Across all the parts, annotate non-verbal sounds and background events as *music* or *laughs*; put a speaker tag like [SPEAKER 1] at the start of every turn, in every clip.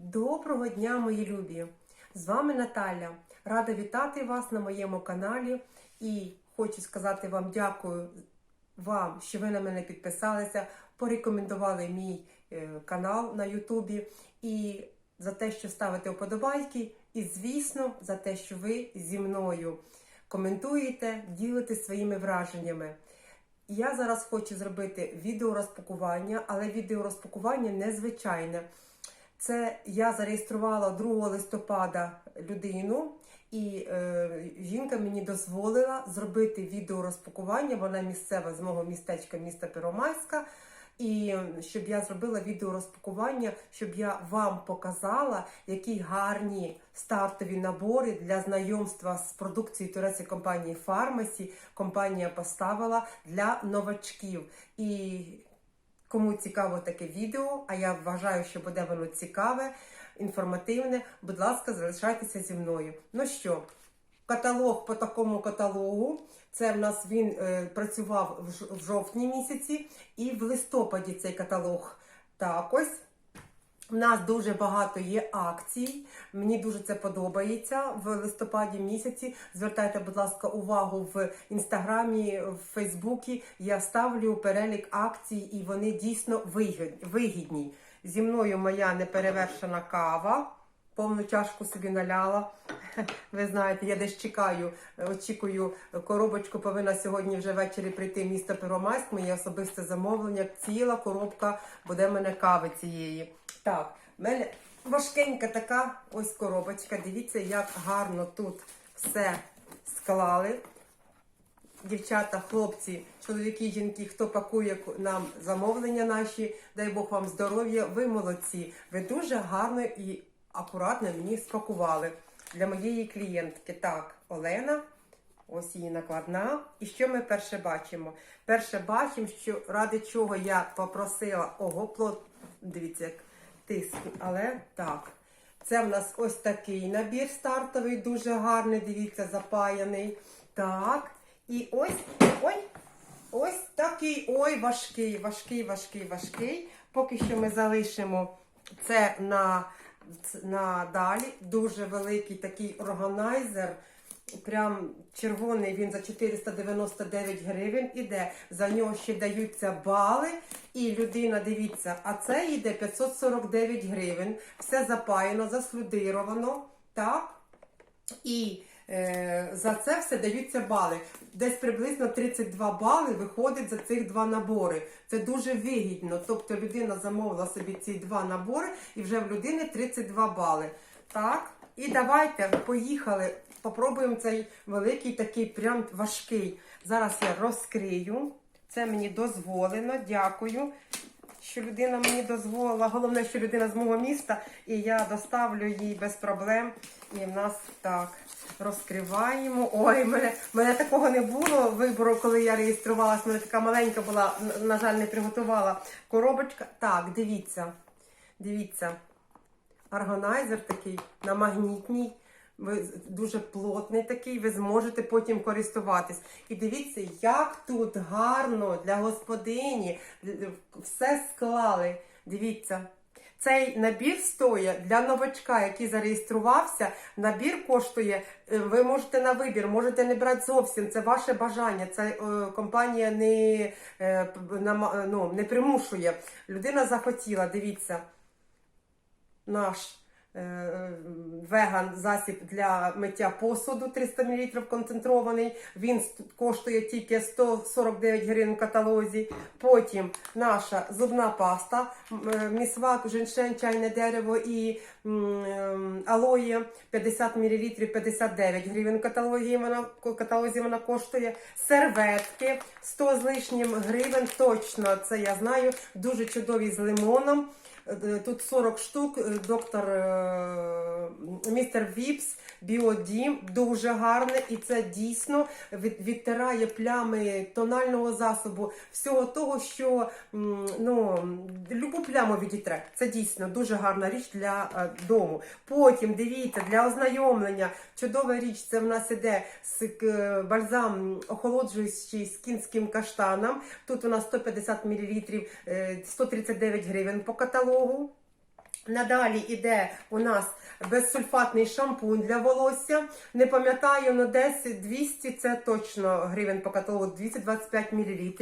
[SPEAKER 1] Доброго дня, мої любі! З вами Наталя. Рада вітати вас на моєму каналі і хочу сказати вам дякую вам, що ви на мене підписалися, порекомендували мій е, канал на Ютубі і за те, що ставите вподобайки, і, звісно, за те, що ви зі мною коментуєте, ділитесь своїми враженнями. Я зараз хочу зробити відеорозпакування, але відеорозпакування незвичайне. Це я зареєструвала 2 листопада людину, і е, жінка мені дозволила зробити відеорозпакування. Вона місцева з мого містечка, міста Первомайська. І щоб я зробила відеорозпакування, щоб я вам показала, які гарні стартові набори для знайомства з продукцією турецької компанії Фармасі компанія поставила для новачків. І Кому цікаво таке відео, а я вважаю, що буде воно цікаве, інформативне, будь ласка, залишайтеся зі мною. Ну що, каталог по такому каталогу. Це в нас він е, працював в, жовтні місяці і в листопаді цей каталог. Так ось. У нас дуже багато є акцій. Мені дуже це подобається в листопаді місяці. Звертайте, будь ласка, увагу в інстаграмі, в Фейсбуці. Я ставлю перелік акцій, і вони дійсно вигідні. Зі мною моя неперевершена кава. Повну чашку собі наляла. *laughs* Ви знаєте, я десь чекаю, очікую коробочку. Повинна сьогодні вже ввечері прийти місто Первомайськ. Моє особисте замовлення. Ціла коробка буде в мене кави цієї. Так, в мене важкенька така ось коробочка. Дивіться, як гарно тут все склали. Дівчата, хлопці, чоловіки, жінки, хто пакує нам замовлення наші, дай Бог вам здоров'я, ви молодці. Ви дуже гарно і акуратно мені спакували для моєї клієнтки. Так, Олена, ось її накладна. І що ми перше бачимо? Перше бачимо, що ради чого я попросила ого, плод, дивіться, як тиск, але так. Це в нас ось такий набір стартовий, дуже гарний, дивіться, запаяний. Так. І ось, ой, ось такий, ой, важкий, важкий, важкий, важкий. Поки що ми залишимо це на, на далі. Дуже великий такий органайзер. Прям червоний він за 499 гривень іде. За нього ще даються бали. І людина, дивіться, а це йде 549 гривень. Все запаяно, заслюдировано. Так? І е, за це все даються бали. Десь приблизно 32 бали виходить за цих два набори. Це дуже вигідно. Тобто людина замовила собі ці два набори, і вже в людини 32 бали. Так, і давайте поїхали. Попробуємо цей великий, такий прям важкий. Зараз я розкрию. Це мені дозволено. Дякую, що людина мені дозволила. Головне, що людина з мого міста, і я доставлю їй без проблем. І в нас так розкриваємо. Ой, мене, мене такого не було вибору, коли я реєструвалась. Мене така маленька була, на- жаль, не приготувала коробочка. Так, дивіться. Дивіться. Органайзер такий на магнітній. Дуже плотний такий, ви зможете потім користуватись. І дивіться, як тут гарно для господині все склали. Дивіться. Цей набір стоїть для новачка, який зареєструвався. Набір коштує. е, Ви можете на вибір, можете не брати зовсім. Це ваше бажання. Це е, компанія не, е, ну, не примушує. Людина захотіла. Дивіться наш е, веган засіб для миття посуду 300 мл концентрований. Він коштує тільки 149 гривень в каталозі. Потім наша зубна паста, е, місвак, женьшень, чайне дерево і алоє 50 мл 59 гривень в каталозі вона, в каталозі вона коштує. Серветки 100 з лишнім гривень, точно це я знаю. Дуже чудові з лимоном. Е, Тут 40 штук, е, доктор е, містер Віпс, Біодім, дуже гарне, і це дійсно відтирає плями тонального засобу, всього того, що ну, любу пляму відітре. Це дійсно дуже гарна річ для дому. Потім дивіться, для ознайомлення, чудова річ, це в нас іде з бальзам охолоджуючий з кінським каштаном. Тут у нас 150 мл, е, 139 гривень по каталогу. Надалі йде у нас безсульфатний шампунь для волосся. Не пам'ятаю, ну десь 200, це точно гривень по каталогу, 225 мл.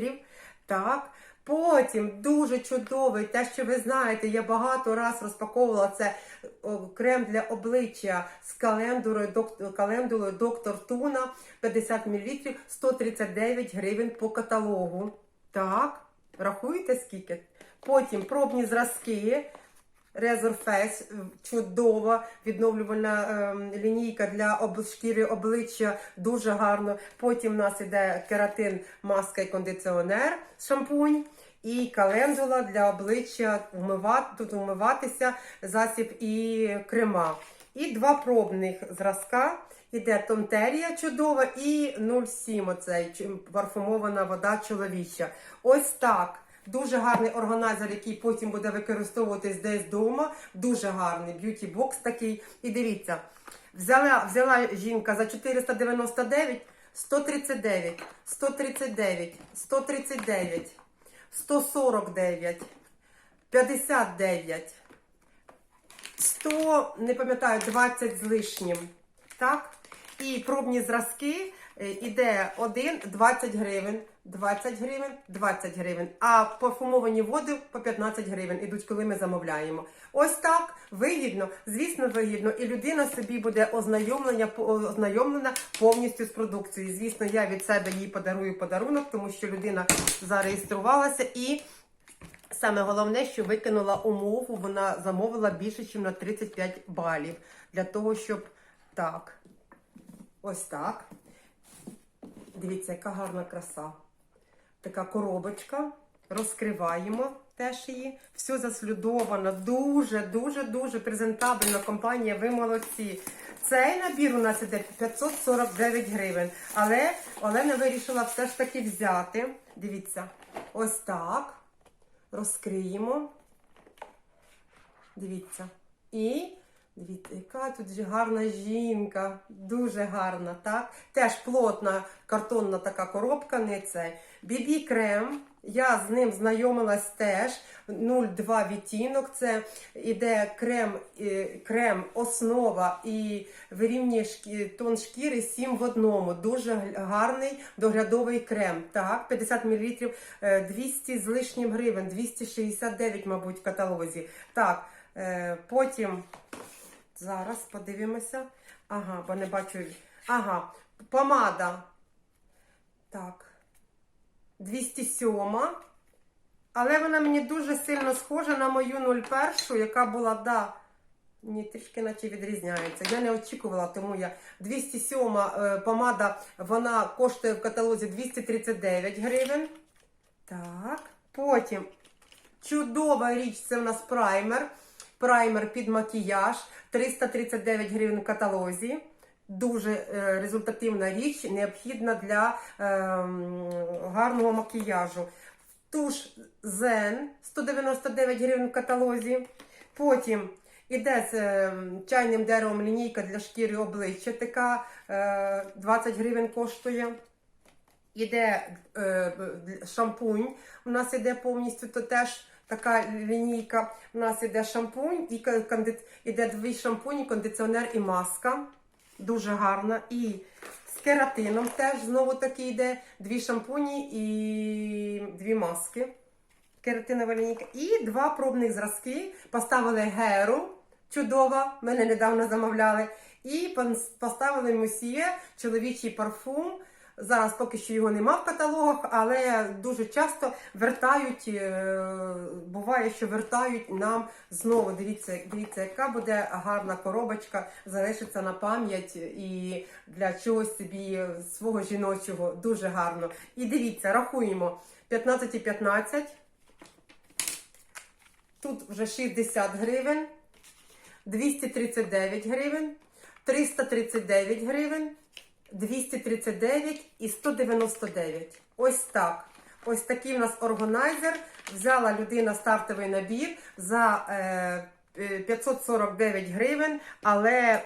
[SPEAKER 1] Так. Потім дуже чудовий, те, що ви знаєте, я багато раз розпаковувала це крем для обличчя з календулою, док- календулою доктор Туна 50 мл, 139 гривень по каталогу. Так, рахуєте скільки? Потім пробні зразки. Resurface, чудова відновлювальна ем, лінійка для об- шкіри обличчя, дуже гарно. Потім у нас іде кератин, маска і кондиціонер, шампунь. І календула для обличчя вмивати, тут вмиватися, засіб і крема. І два пробних зразка. Іде Тонтерія чудова і 0,7 оцей парфумована вода чоловіча. Ось так. Дуже гарний органайзер, який потім буде використовуватись десь вдома. Дуже гарний б'юті-бокс такий. І дивіться, взяла, взяла жінка за 499, 139, 139, 139, 149, 59, 100, не пам'ятаю, 20 з лишнім. Так? І пробні зразки іде один 20 гривень, 20 гривень, 20 гривень. А парфумовані води по 15 гривень ідуть, коли ми замовляємо. Ось так вигідно, звісно, вигідно. І людина собі буде ознайомлення, ознайомлена повністю з продукцією. Звісно, я від себе їй подарую подарунок, тому що людина зареєструвалася і. Саме головне, що викинула умову, вона замовила більше, ніж на 35 балів. Для того, щоб так. Ось так. Дивіться, яка гарна краса. Така коробочка. Розкриваємо теж її. Все заслюдовано. Дуже, дуже, дуже презентабельна компанія. Ви молодці. Цей набір у нас іде 549 гривень. Але Олена вирішила все ж таки взяти. Дивіться, ось так. Розкриємо. Дивіться. І дивіться, яка тут гарна жінка. Дуже гарна, так? Теж плотна картонна така коробка, не цей. Бібі крем. Я з ним знайомилась теж. 0,2 відтінок. Це іде крем, е, крем, основа і вирівнює тон шкіри 7 в одному. Дуже гарний доглядовий крем. Так, 50 мл, е, 200 з лишнім гривень, 269, мабуть, в каталозі. Так, е, потім зараз подивимося. Ага, бо не бачу. Ага, помада. Так. 207. Але вона мені дуже сильно схожа на мою 01, яка була, да, ні, трішки наче відрізняється. Я не очікувала, тому я 207 е, помада, вона коштує в каталозі 239 гривень. Так, потім чудова річ, це в нас праймер. Праймер під макіяж 339 гривень в каталозі. Дуже е, результативна річ, необхідна для ем, гарного макіяжу. Туш Zen 199 гривень в каталозі. Потім іде з е, чайним деревом лінійка для шкіри обличчя, така е, 20 гривень коштує. Іде е, шампунь. У нас іде повністю то теж така лінійка. У нас іде шампунь, і кондит... іде дві шампуні, кондиціонер і маска. Дуже гарна. І з кератином теж знову таки йде дві шампуні і дві маски. Кератинова лінійка. І два пробних зразки. Поставили геру. Чудова, мене недавно замовляли. І поставили мусіє чоловічий парфум. Зараз поки що його нема в каталогах, але дуже часто вертають, е, буває, що вертають нам знову. Дивіться, дивіться, яка буде гарна коробочка, залишиться на пам'ять і для чогось собі свого жіночого. Дуже гарно. І дивіться, рахуємо 15 і 15. Тут вже 60 гривень, 239 гривень, 339 гривень. 239 і 199. Ось так. Ось такий у нас органайзер. Взяла людина стартовий набір за е, е, 549 гривень, але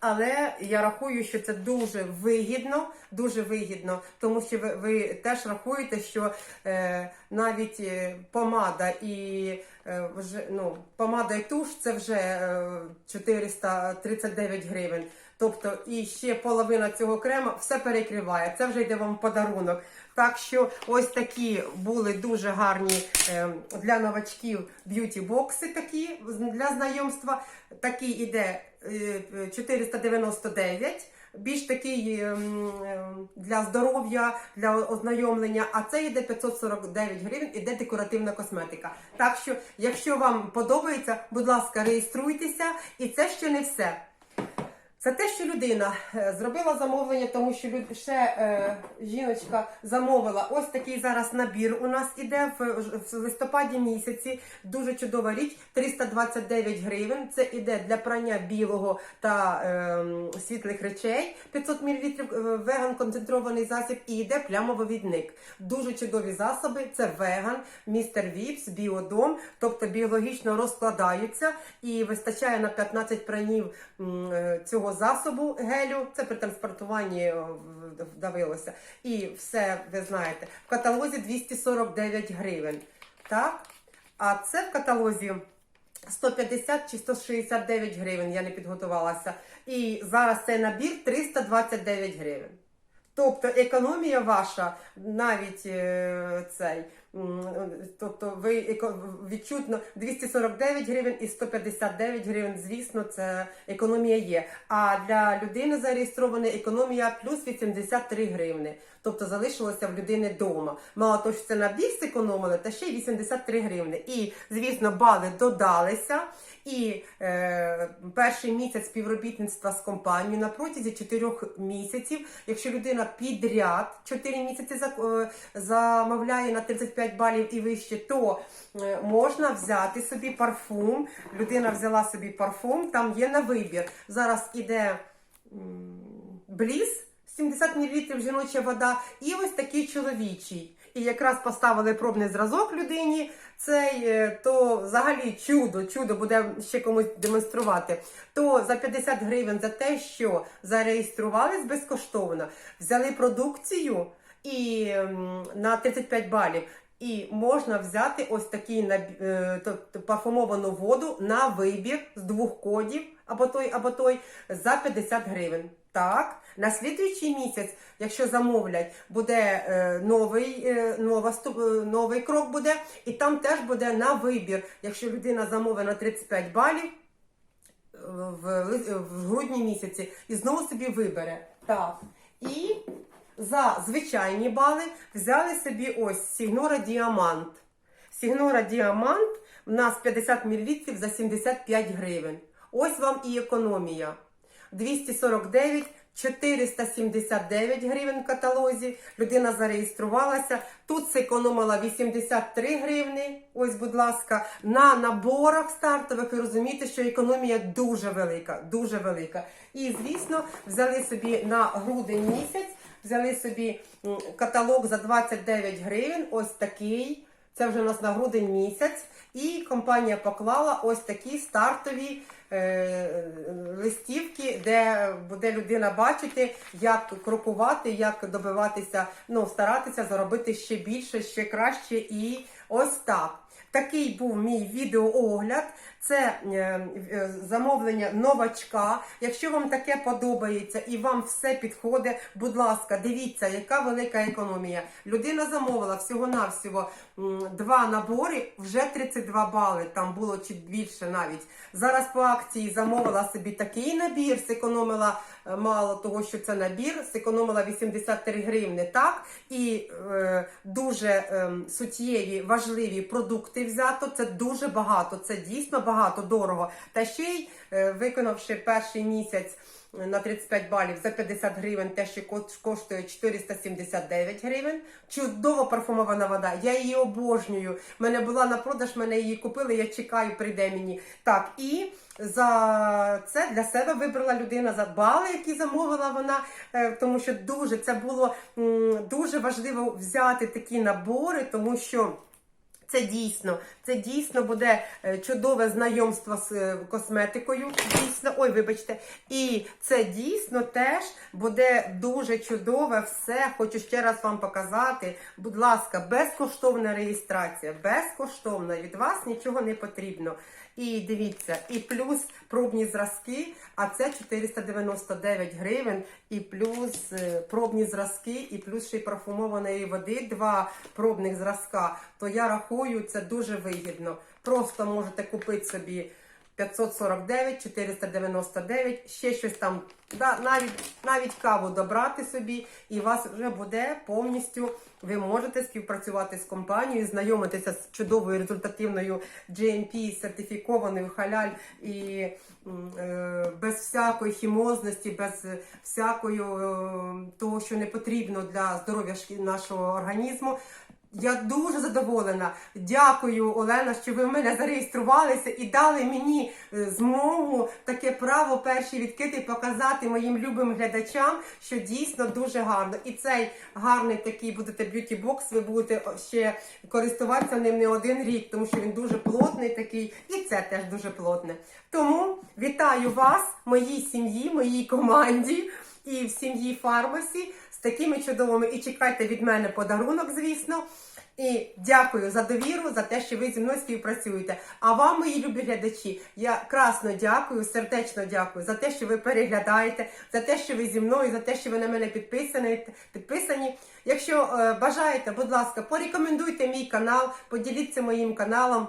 [SPEAKER 1] Але я рахую, що це дуже вигідно, дуже вигідно, тому що ви, ви теж рахуєте, що е, навіть е, помада і е, вже ну, помада і туш це вже е, 439 гривень. Тобто і ще половина цього крема все перекриває. Це вже йде вам подарунок. Так що ось такі були дуже гарні е, для новачків б'юті-бокси такі для знайомства. Такий іде е, 499. Більш такий ем, ем, для здоров'я, для ознайомлення, а це йде 549 гривень, іде декоративна косметика. Так що, якщо вам подобається, будь ласка, реєструйтеся, і це ще не все. Це те, що людина е, зробила замовлення, тому що ще е, жіночка замовила ось такий зараз набір. У нас іде в, в листопаді місяці. Дуже чудова річ. 329 гривень. Це іде для прання білого та е, світлих речей. 500 мл веган концентрований засіб і йде плямовивідник. Дуже чудові засоби. Це веган, містер Віпс, біодом, тобто біологічно розкладаються і вистачає на 15 пранів м, цього засобу гелю. Це при транспортуванні е, вдавилося. І все, ви знаєте, в каталозі 249 гривень. Так? А це в каталозі 150 чи 169 гривень, я не підготувалася. І зараз цей набір 329 гривень. Тобто економія ваша навіть е, цей, тобто ви відчутно 249 гривень і 159 гривень, звісно, це економія є. А для людини зареєстрована економія плюс 83 гривни. Тобто залишилося в людини вдома. Мало того, що це набір зекономили, та ще й 83 гривни. І, звісно, бали додалися. І е, перший місяць співробітництва з компанією на протязі 4 місяців, якщо людина підряд 4 місяці е, замовляє на 35 балів і вище, то е, можна взяти собі парфум. Людина взяла собі парфум, там є на вибір. Зараз іде бліз. 70 мл жіноча вода, і ось такий чоловічий. І якраз поставили пробний зразок людині. Цей е, то взагалі чудо, чудо буде ще комусь демонструвати. То за 50 гривень за те, що зареєструвались безкоштовно, взяли продукцію і на 35 балів. І можна взяти ось такий е, парфумовану воду на вибір з двох кодів, або той, або той, за 50 гривень. Так, на слідуючий місяць, якщо замовлять, буде е, новий, е, нова, новий крок буде, і там теж буде на вибір. Якщо людина замовить на 35 балів в, в грудні місяці і знову собі вибере. Так. І за звичайні бали взяли собі ось Сігнора Діамант. Сігнора Діамант в нас 50 мл за 75 гривень. Ось вам і економія. 249, 479 гривень в каталозі. Людина зареєструвалася. Тут зекономила 83 гривни. Ось, будь ласка, на наборах стартових. Ви розумієте, що економія дуже велика, дуже велика. І, звісно, взяли собі на грудень місяць, взяли собі каталог за 29 гривень. Ось такий. Це вже у нас на грудень місяць. І компанія поклала ось такі стартові е, листівки, де буде людина бачити, як крокувати, як добиватися, ну, старатися заробити ще більше, ще краще. І ось так. Такий був мій відеоогляд. Це е, е, замовлення новачка. Якщо вам таке подобається і вам все підходить, будь ласка, дивіться, яка велика економія. Людина замовила всього-навсього два набори, вже 32 бали. Там було чи більше навіть. Зараз по акції замовила собі такий набір, зекономила е, мало того, що це набір, зекономила 83 гривни. Так і е, дуже е, суттєві важливі продукти взято. Це дуже багато. Це дійсно багато дорого. Та ще й е, виконавши перший місяць. На 35 балів за 50 гривень, те, що ко- коштує 479 гривень. Чудово парфумована вода. Я її обожнюю. Мене була на продаж, мене її купили. Я чекаю, прийде мені. Так, і за це для себе вибрала людина за бали, які замовила вона, е, тому що дуже це було дуже важливо взяти такі набори, тому що. Це дійсно, це дійсно буде е, чудове знайомство з е, косметикою. Дійсно, ой, вибачте. І це дійсно теж буде дуже чудове все. Хочу ще раз вам показати. Будь ласка, безкоштовна реєстрація, безкоштовна. Від вас нічого не потрібно. І дивіться, і плюс пробні зразки, а це 499 гривень, і плюс е, пробні зразки, і плюс ще й парфумованої води, два пробних зразка. То я рахую, це дуже вигідно. Просто можете купити собі 549, 499, ще щось там, да, навіть, навіть каву добрати собі, і вас вже буде повністю, ви можете співпрацювати з компанією, знайомитися з чудовою результативною GMP сертифікованою халяль і е, без всякої хімозності, без всякої е, того, що не потрібно для здоров'я нашого організму. Я дуже задоволена. Дякую, Олена, що ви в мене зареєструвалися і дали мені е, змогу таке право перші відкрити показати моїм любим глядачам, що дійсно дуже гарно. І цей гарний такий будете б'юті-бокс, ви будете ще користуватися ним не один рік, тому що він дуже плотний такий, і це теж дуже плотне. Тому вітаю вас, моїй сім'ї, моїй команді і в сім'ї Фармасі такими чудовими. І чекайте від мене подарунок, звісно. І дякую за довіру, за те, що ви зі мною співпрацюєте. А вам, мої любі глядачі, я красно дякую, сердечно дякую за те, що ви переглядаєте, за те, що ви зі мною, за те, що ви на мене підписані. підписані. Якщо е, бажаєте, будь ласка, порекомендуйте мій канал, поділіться моїм каналом.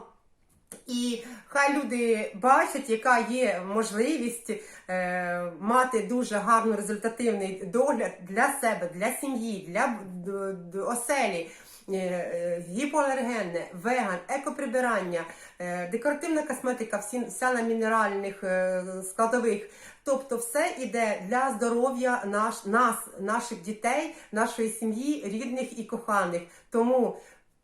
[SPEAKER 1] І хай люди бачать, яка є можливість е, мати дуже гарний результативний догляд для себе, для сім'ї, для д- д- оселі. е, е, Гіпоалергенне, веган, екоприбирання, е, декоративна косметика, всі села мінеральних е, складових. Тобто все іде для здоров'я наш, нас, наших дітей, нашої сім'ї, рідних і коханих. Тому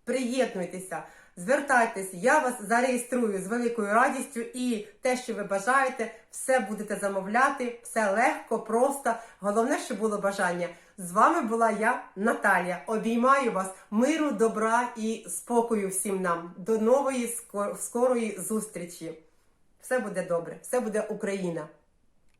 [SPEAKER 1] приєднуйтеся. Звертайтесь, я вас зареєструю з великою радістю і те, що ви бажаєте, все будете замовляти, все легко, просто. Головне, щоб було бажання. З вами була я, Наталія. Обіймаю вас, миру, добра і спокою всім нам. До нової скорої зустрічі. Все буде добре, все буде Україна.